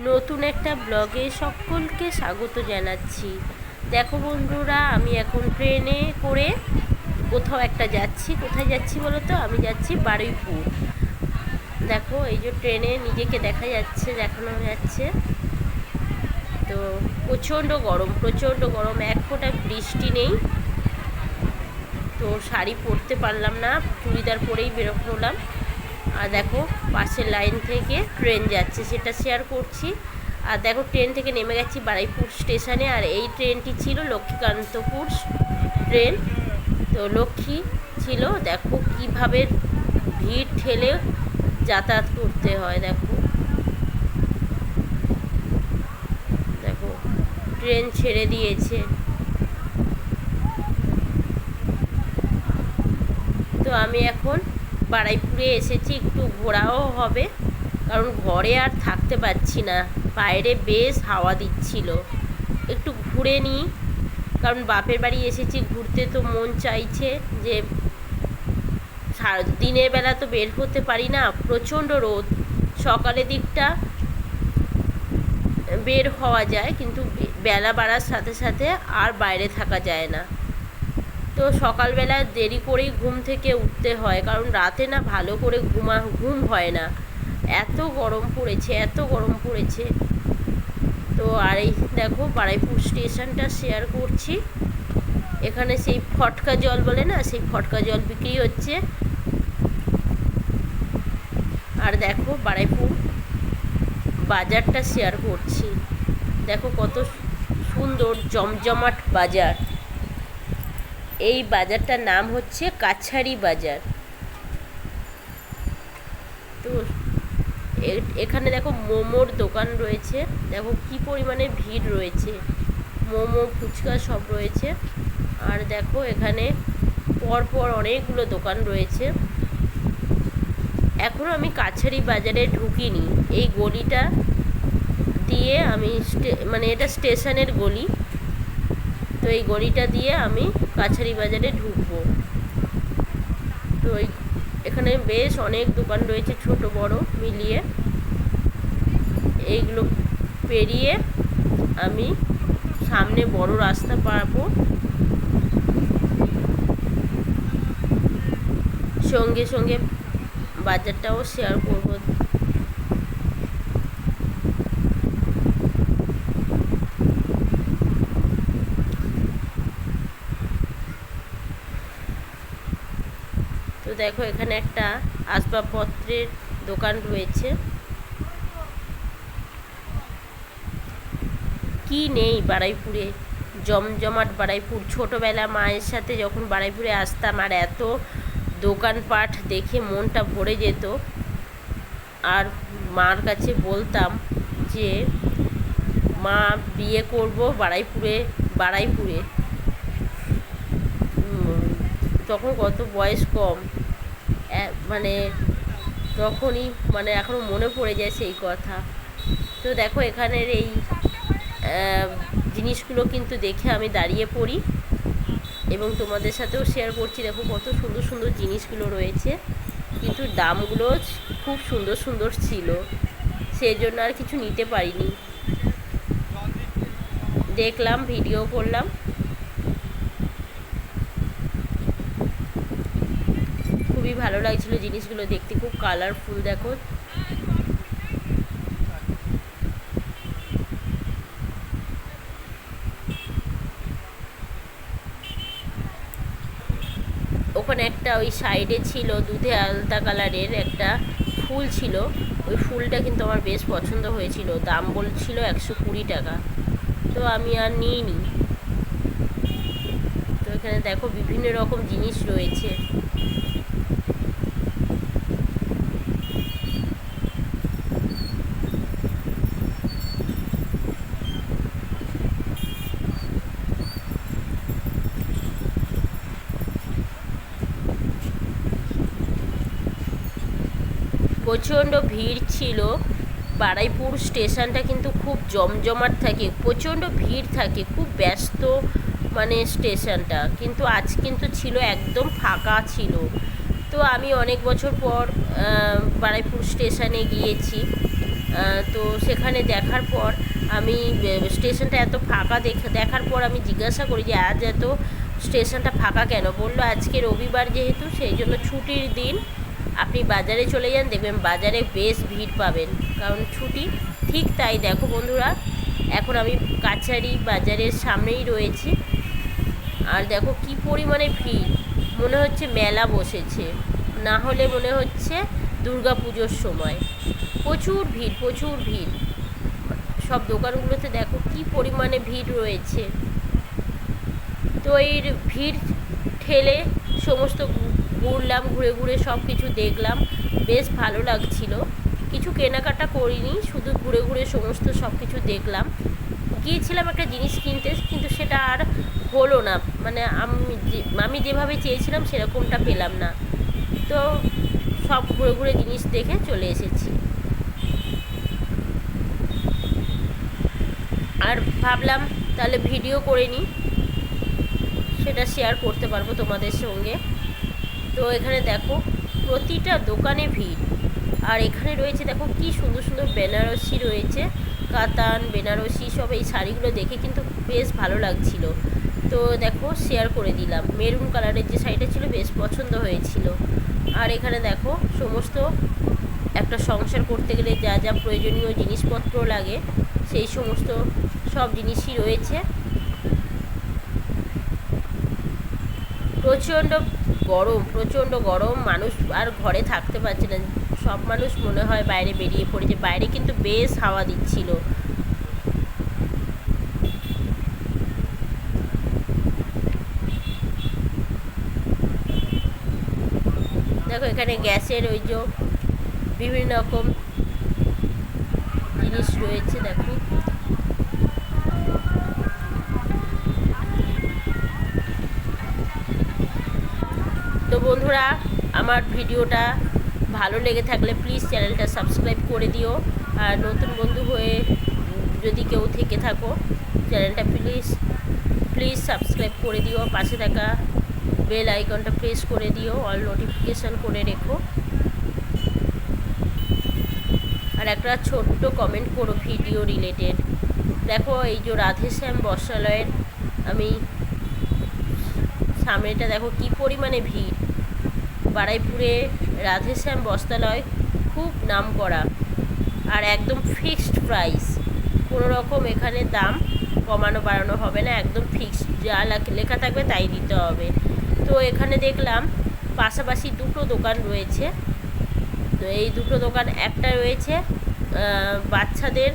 নতুন একটা ব্লগে সকলকে স্বাগত জানাচ্ছি। দেখো বন্ধুরা, আমি এখন ট্রেনে করে কোথাও একটা যাচ্ছি। কোথায় যাচ্ছি বলো তো আমি যাচ্ছি বারুইপুর। দেখো, এই যে ট্রেনে নিজেকে দেখা যাচ্ছে, দেখানো যাচ্ছে। তো প্রচণ্ড গরম প্রচণ্ড গরম। এক ফোঁটা বৃষ্টি নেই। তো শাড়ি পরতে পারলাম না, চুড়িদার পরেই বেরো হলাম। আর দেখো, পাশের লাইন থেকে ট্রেন যাচ্ছে, সেটা শেয়ার করছি। আর দেখো, ট্রেন থেকে নেমে গেছি বারুইপুর স্টেশনে, আর এই ট্রেনটি ছিল লক্ষ্মীকান্তপুর ট্রেন। তো লক্ষ্মী ছিল, দেখো কীভাবে ভিড় ঠেলে যাতায়াত করতে হয়, দেখো। দেখো, ট্রেন ছেড়ে দিয়েছে। তো আমি এখন বারাইপুরে এসেছি, একটু ঘোরাও হবে। কারণ ঘরে আর থাকতে পারছি না। বাইরে বেশ হাওয়া দিচ্ছিল। একটু ঘুরে নিই কারণ বাপের বাড়ি এসেছি, ঘুরতে তো মন চাইছে যে দিনের বেলা তো বের হতে পারি না। প্রচণ্ড রোদ। সকালের দিকটা বের হওয়া যায়, কিন্তু বেলা বাড়ার সাথে সাথে আর বাইরে থাকা যায় না। তো সকালবেলা দেরি করেই ঘুম থেকে উঠতে হয়, কারণ রাতে না ভালো করে ঘুমা, ঘুম হয় না। এত গরম পড়েছে, এত গরম পড়েছে। তো আর এই দেখো বারাইপুর স্টেশনটা শেয়ার করছি। এখানে সেই ফটকা জল বলে না, সেই ফটকা জল বিক্রি হচ্ছে। আর দেখো বারাইপুর বাজারটা শেয়ার করছি। দেখো কত সুন্দর জমজমাট বাজার। এই বাজারটার নাম হচ্ছে কাছারি বাজার। তো এখানে দেখো মোমোর দোকান রয়েছে। দেখো কি পরিমাণে ভিড় রয়েছে। মোমো, ফুচকা সব রয়েছে। আর দেখো এখানে পরপর অনেকগুলো দোকান রয়েছে। এখনও আমি কাছারি বাজারে ঢুকিনি। এই গলিটা দিয়ে আমি মানে এটা স্টেশনের গলি। তো এই গলিটা দিয়ে আমি কাছারি বাজারে ঢুকবো। তো এখানে বেশ অনেক দোকান রয়েছে ছোট, বড়, মিলিয়ে। এইগুলো পেরিয়ে আমি সামনে বড় রাস্তা পাবো। সঙ্গে সঙ্গে বাজারটাও শেয়ার করব তো দেখো, এখানে একটা আসবাবপত্রের দোকান রয়েছে। কি নেই বারাইপুরে? জমজমাট বারাইপুর। ছোটোবেলা মায়ের সাথে যখন বারাইপুরে আসতাম, আর এত দোকানপাট দেখে মনটা ভরে যেত। আর মার কাছে বলতাম যে, মা, বিয়ে করব বারাইপুরে বারাইপুরে। তখন কত বয়স কম। মানে তখনই মানে এখনও মনে পড়ে যায় সেই কথা। তো দেখো এখানের এই জিনিসগুলো কিন্তু দেখে আমি দাঁড়িয়ে পড়ি এবং তোমাদের সাথেও শেয়ার করছি। দেখো কত সুন্দর সুন্দর জিনিসগুলো রয়েছে, কিন্তু দামগুলো খুব সুন্দর সুন্দর ছিল। সেই জন্য আর কিছু নিতে পারিনি। দেখলাম ভিডিও করলাম। খুবই ভালো লাগছিল জিনিসগুলো দেখতে, খুব কালারফুল দেখো। ওখানে একটা ওই সাইডে ছিল দুধে আলতা কালারের একটা ফুল ছিল। ওই ফুলটা কিন্তু আমার বেশ পছন্দ হয়েছিল। দাম বলছিল একশো কুড়ি টাকা। তো আমি আর নিইনি। তো এখানে দেখো বিভিন্ন রকম জিনিস রয়েছে। প্রচণ্ড ভিড় ছিল। বারাইপুর স্টেশনটা কিন্তু খুব জমজমাট থাকে, প্রচণ্ড ভিড় থাকে, খুব ব্যস্ত মানে স্টেশনটা। কিন্তু আজ কিন্তু ছিল একদম ফাঁকা ছিল। তো আমি অনেক বছর পর বারাইপুর স্টেশনে গিয়েছি। তো সেখানে দেখার পর আমি স্টেশনটা এত ফাঁকা দেখে, দেখার পর আমি জিজ্ঞাসা করি যে, আজ এত স্টেশনটা ফাঁকা কেন? বলল, আজকে রবিবার যেহেতু, সেই জন্য ছুটির দিন। আপনি বাজারে চলে যান, দেখবেন বাজারে বেশ ভিড় পাবেন। কারণ ছুটি ঠিক তাই। দেখো বন্ধুরা, এখন আমি কাছারি বাজারের সামনেই রয়েছি। আর দেখো কি পরিমাণে ভিড়। মনে হচ্ছে মেলা বসেছে। না হলে মনে হচ্ছে দুর্গা পুজোর সময়। প্রচুর ভিড় প্রচুর ভিড়। সব দোকানগুলোতে দেখো কি পরিমাণে ভিড় রয়েছে। তো এই ভিড় ঠেলে সমস্ত ঘুরলাম, ঘুরে ঘুরে সব কিছু দেখলাম। বেশ ভালো লাগছিল। কিছু কেনাকাটা করিনি, শুধু ঘুরে ঘুরে সমস্ত সব কিছু দেখলাম। গিয়েছিলাম একটা জিনিস কিনতে, কিন্তু সেটা আর হলো না। মানে আমি আমি যেভাবে চেয়েছিলাম সেরকমটা পেলাম না। তো সব ঘুরে ঘুরে জিনিস দেখে চলে এসেছি। আর ভাবলাম তাহলে ভিডিও করে নিই। সেটা শেয়ার করতে পারব তোমাদের সঙ্গে। তো এখানে দেখো প্রতিটা দোকানে ভিড়। আর এখানে রয়েছে দেখো কি সুন্দর সুন্দর বেনারসি রয়েছে, কাতান, বেনারসি, সব এই শাড়িগুলো দেখে কিন্তু বেশ ভালো লাগছিল। তো দেখো শেয়ার করে দিলাম। মেরুন কালারের যে শাড়িটা ছিল বেশ পছন্দ হয়েছিল। আর এখানে দেখো সমস্ত একটা সংসার করতে গেলে যা যা প্রয়োজনীয় জিনিসপত্র লাগে, সেই সমস্ত সব জিনিসই রয়েছে। প্রচণ্ড গরম প্রচণ্ড গরম, মানুষ আর ঘরে থাকতে পারছে না। সব মানুষ মনে হয় বাইরে বেরিয়ে পড়েছে। বাইরে কিন্তু বেশ হাওয়া দিচ্ছিল। দেখো, এখানে গ্যাসের ওই যে বিভিন্ন রকম জিনিস রয়েছে, দেখো। বন্ধুরা, আমার ভিডিওটা ভালো লেগে থাকলে প্লিজ চ্যানেলটা সাবস্ক্রাইব করে দিও। আর নতুন বন্ধু হয়ে যদি কেউ থেকে থাকো চ্যানেলটা প্লিজ প্লিজ সাবস্ক্রাইব করে দিও। পাশে থাকা বেল আইকনটা প্রেস করে দিও অল নোটিফিকেশান করে রেখো। আর একটা ছোট্ট কমেন্ট করো ভিডিও রিলেটেড দেখো, এই যে রাধেশ্যাম বস্ত্রালয়ের আমি সামনেটা দেখো, কি পরিমাণে ভিড়। বারাইপুরে রাধেশ্যাম বস্ত্রালয়, খুব নাম করা আর একদম ফিক্সড প্রাইস কোনো রকম এখানে দাম কমানো বাড়ানো হবে না, একদম ফিক্সড যা লেখা থাকবে তাই দিতে হবে। তো এখানে দেখলাম পাশাপাশি দুটো দোকান রয়েছে। তো এই দুটো দোকান, একটা রয়েছে বাচ্চাদের